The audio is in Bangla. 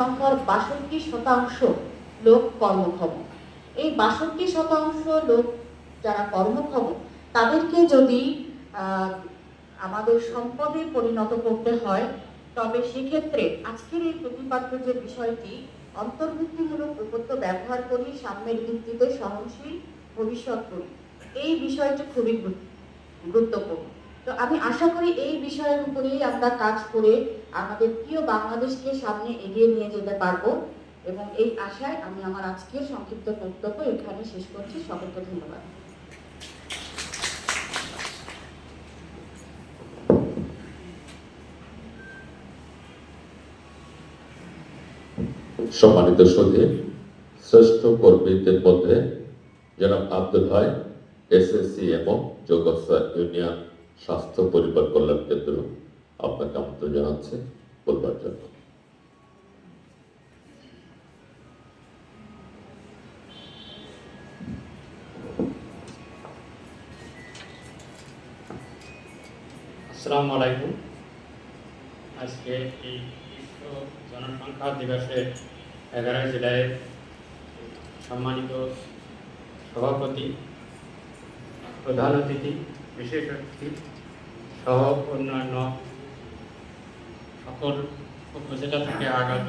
সংখ্যার বাষট্টি শতাংশ লোক কর্মক্ষম। এই বাষট্টি শতাংশ লোক যারা কর্মক্ষম, তাদেরকে যদি আমাদের সম্পদে পরিণত করতে হয়, তবে সেক্ষেত্রে আজকের এই প্রতিপাদ্য যে বিষয়টি অন্তর্ভুক্তিমূলক উপত্য ব্যবহার করি, সাম্যের ভিত্তিতে সহনশীল ভবিষ্যৎ করি। এই বিষয়টি খুবই গুরুত্বপূর্ণ। তো আমি আশা করি এই বিষয়ের উপরেই আমরা কাজ করে আমাদের প্রিয় বাংলাদেশকে সামনে এগিয়ে নিয়ে যেতে পারব। এবং এই আশায় আমি আমার আজকের সংক্ষিপ্ত বক্তব্য এখানে শেষ করছি। সকলকে ধন্যবাদ। সম্মানিত সুধী শ্রেষ্ঠ কর্মীদের মধ্যে জনাব আব্দুল হয় এসএসসি এবং যোগস্বা ইউনিয়ন স্বাস্থ্য পরিবার কল্যাণ কেন্দ্র আপনাকে আমন্ত্রণ জানাচ্ছে। বলবার জন্য আসসালামু আলাইকুম। আজকে এই বিশ্ব জনসংখ্যা দিবসে এগারো জেলায় সম্মানিত সভাপতি, প্রধান অতিথি বিশেষ অতিথি সহ অন্যান্য সকল উপজেলা থেকে আগত